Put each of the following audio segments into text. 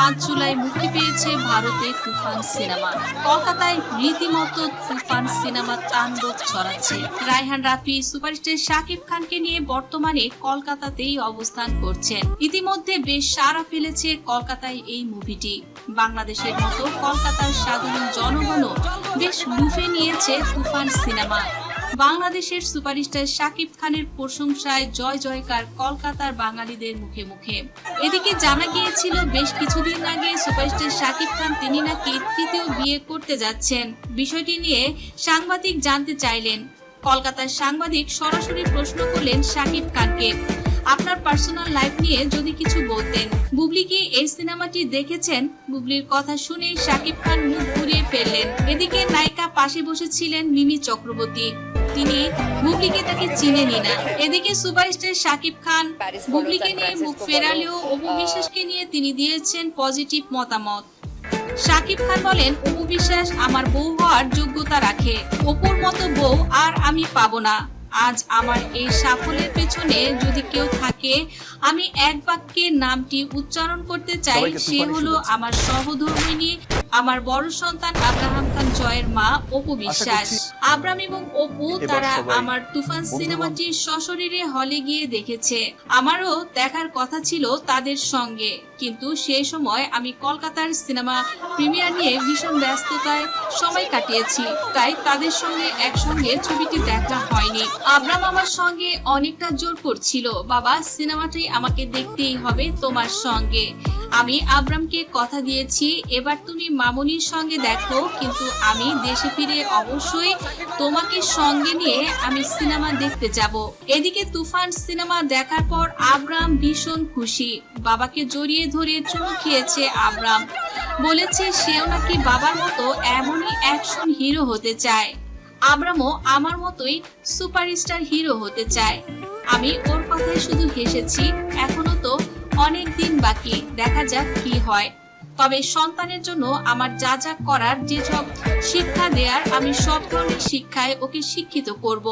পাঁচ জুলাই মুক্তি পেয়েছে ভারতে তুফান সিনেমা। কলকাতায় রীতিমতো তুফান সিনেমা তাণ্ডব ছড়াচ্ছে। রায়হান রাফি সুপারস্টার শাকিব খানকে নিয়ে বর্তমানে কলকাতাতেই অবস্থান করছেন। ইতিমধ্যে বেশ সারা ফেলেছে কলকাতায় এই মুভিটি। বাংলাদেশের মতো কলকাতার সাধারণ জনগণও বেশ লুফে নিয়েছে তুফান সিনেমা। বাংলাদেশের সুপারস্টার শাকিব খানের প্রশংসায় জয় জয়কার কলকাতার বাঙালিদের মুখে মুখে। এদিকে জানা গিয়েছিল, বেশ কিছুদিন আগে সুপারস্টার শাকিব খান তিনি নাকি তৃতীয় বিয়ে করতে যাচ্ছেন। বিষয়টি নিয়ে সাংবাদিক জানতে চাইলেন। কলকাতার সাংবাদিক সরাসরি প্রশ্ন করলেন শাকিব খানকে। আপনার পার্সোনাল লাইফ নিয়ে যদি কিছু বলতেন। বুবলি কি এই সিনেমাটি দেখেছেন? বুবলির কথা শুনে শাকিব খান মুখ ঘুরিয়ে ফেললেন। এদিকে নায়িকা পাশে বসেছিলেন মিমি চক্রবর্তী। তিনি বুবলিকে তাকে চিনেনি না এদিকে সুপারস্টার শাকিব খান বুবলিকে নিয়ে মুখ ফেরালেও অপু বিশ্বাসকে নিয়ে তিনি দিয়েছেন পজিটিভ মতামত। শাকিব খান বলেন অপু বিশ্বাস আমার বউ হওয়ার যোগ্যতা রাখে। অপুর মতো বউ আর আমি পাবো না। আজ আমার এই সাফল্যের পেছনে যদি কেউ থাকে আমি এক বাক্যে নামটি উচ্চারণ করতে চাই। সে হলো আমার সহধর্মিনী আমার বড় সন্তান আব্রাহাম খান জয়ের মা অপু বিশ্বাস। আব্রাম এবং অপু তারা আমার তুফান সিনেমাটি সশরীরে হলে গিয়ে দেখেছে। আমারও দেখার কথা ছিল তাদের সঙ্গে। কিন্তু সেই সময় আমি কলকাতার সিনেমা প্রিমিয়ার নিয়ে ভীষণ ব্যস্ততায় সময় কাটিয়েছি। তাই তাদের সঙ্গে একসঙ্গে ছবিটি দেখা হয়নি। আব্রাম আমার সঙ্গে অনেকটা জোর করছিল। বাবা সিনেমাটি আমাকে দেখতেই হবে তোমার সঙ্গে। আমি আব্রামকে কথা দিয়েছি এবার তুমি মামনির সঙ্গে দেখো, কিন্তু আমি দেশে ফিরে অবশ্যই তোমাকে সঙ্গে নিয়ে আমি সিনেমা দেখতে যাব। এদিকে তুফান সিনেমা দেখার পর আব্রাম ভীষণ খুশি। বাবাকে জড়িয়ে ধরে চুমু খেয়েছে আব্রাম। বলেছে সেও নাকি বাবার মতো এমনই অ্যাকশন হিরো হতে চায়। আব্রামও আমার মতোই সুপারস্টার হিরো হতে চায়। আমি ওর কথায় শুধু হেসেছি, এখনও তো অনেক দিন বাকি, দেখা যাক কি হয়। তবে সন্তানের জন্য আমার যা যা করার, যেসব শিক্ষা দেয়ার আমি সব ধরনের শিক্ষায় ওকে শিক্ষিত করব।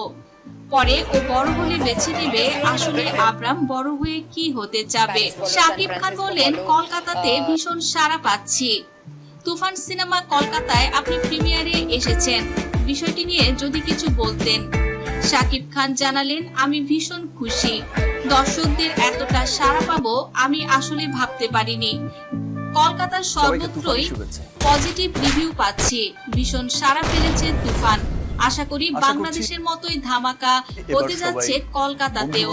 পরে ও বড় হলে বেছে নেবে আসলে আব্রাম বড় হয়ে কি হতে চাবে। শাকিব খান বললেন, কলকাতাতে ভীষণ সাড়া পাচ্ছি। তুফান সিনেমা কলকাতায় আপনি প্রিমিয়ারে এসেছেন। বিষয়টি নিয়ে যদি কিছু বলতেন। শাকিব খান জানালেন, আমি ভীষণ খুশি। দর্শকদের এতটা সাড়া পাবো আমি আসলে ভাবতে পারিনি। কলকাতার সর্বত্রই পজিটিভ রিভিউ পাচ্ছি। ভীষণ সাড়া ফেলেছে তুফান। আশা করি বাংলাদেশের মতোই ধামাকা হতে যাচ্ছে কলকাতাতেও।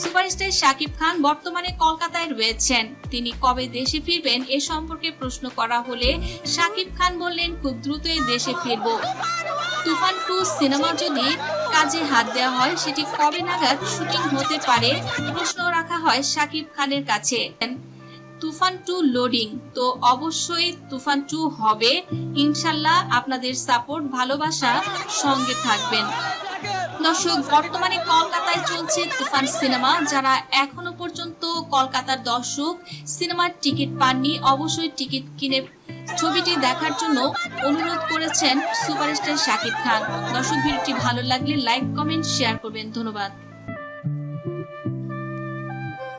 সুপারস্টার শাকিব খান বর্তমানে কলকাতায় রয়েছেন। তিনি কবে দেশে ফিরবেন এ সম্পর্কে প্রশ্ন করা হলে শাকিব খান বললেন খুব দ্রুতই দেশে ফিরব। তুফান টু সিনেমা যদি কাজে হাত দেওয়া হয় সেটি কবে নাগাদ শুটিং হতে পারে প্রশ্ন রাখা হয় শাকিব খানের কাছে। Toofan two loading. তো অবশ্যই তুফান টু হবে। ইনশাল্লাহ আপনাদের সাপোর্ট, ভালোবাসা সঙ্গে থাকবেন। দর্শক, বর্তমানে কলকাতায় চলছে তুফান সিনেমা। যারা এখনও পর্যন্ত কলকাতার দর্শক সিনেমার টিকিট পাননি, অবশ্যই টিকিট কিনে ছবিটি দেখার জন্য অনুরোধ করেছেন সুপারস্টার শাকিব খান। দর্শক, ভিডিওটি ভালো লাগলে লাইক, কমেন্ট, শেয়ার করবেন। ধন্যবাদ।